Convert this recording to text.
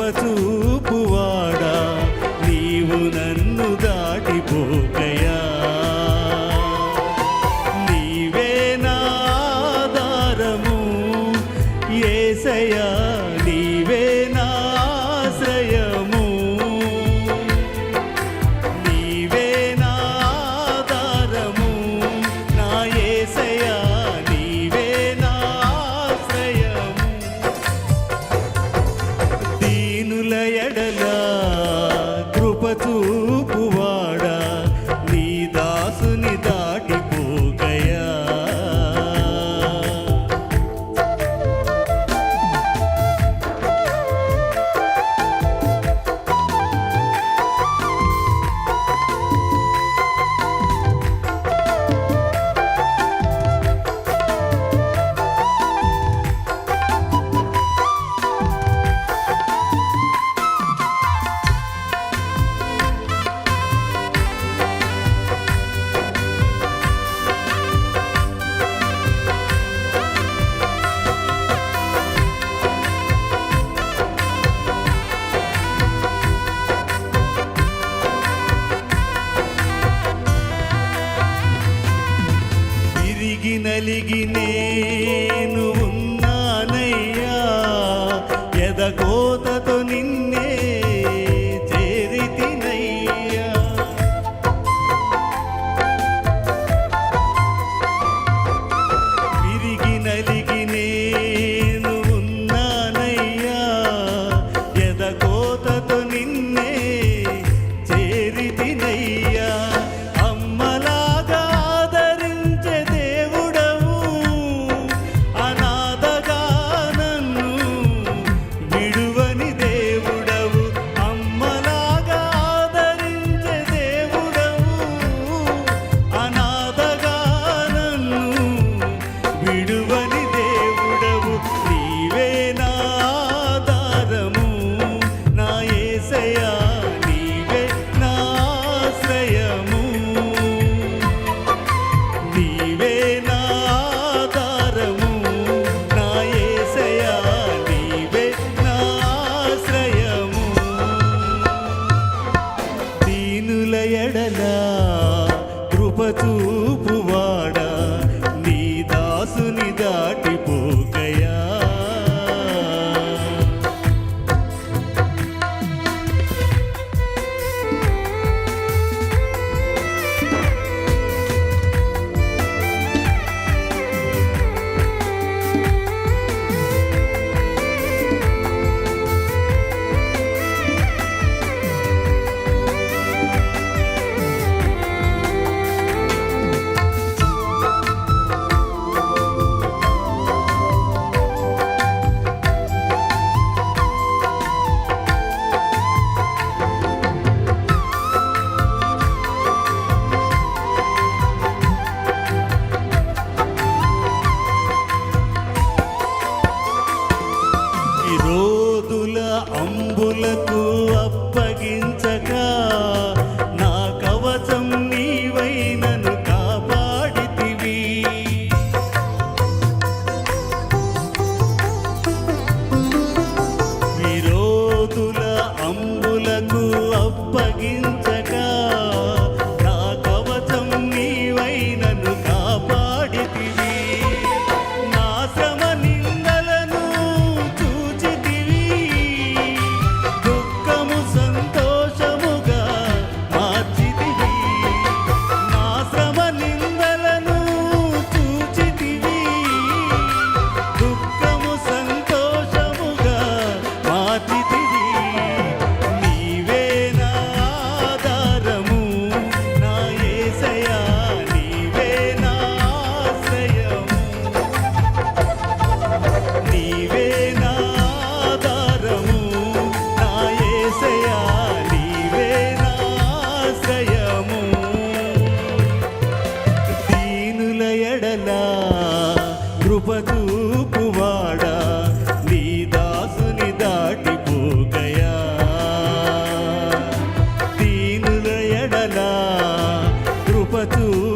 కృపచూపువాడా నీవు నన్ను దాటిపోకయా? నీవే నాదారము ఏసయా yeah. అంబులకు అప్ప తువతూ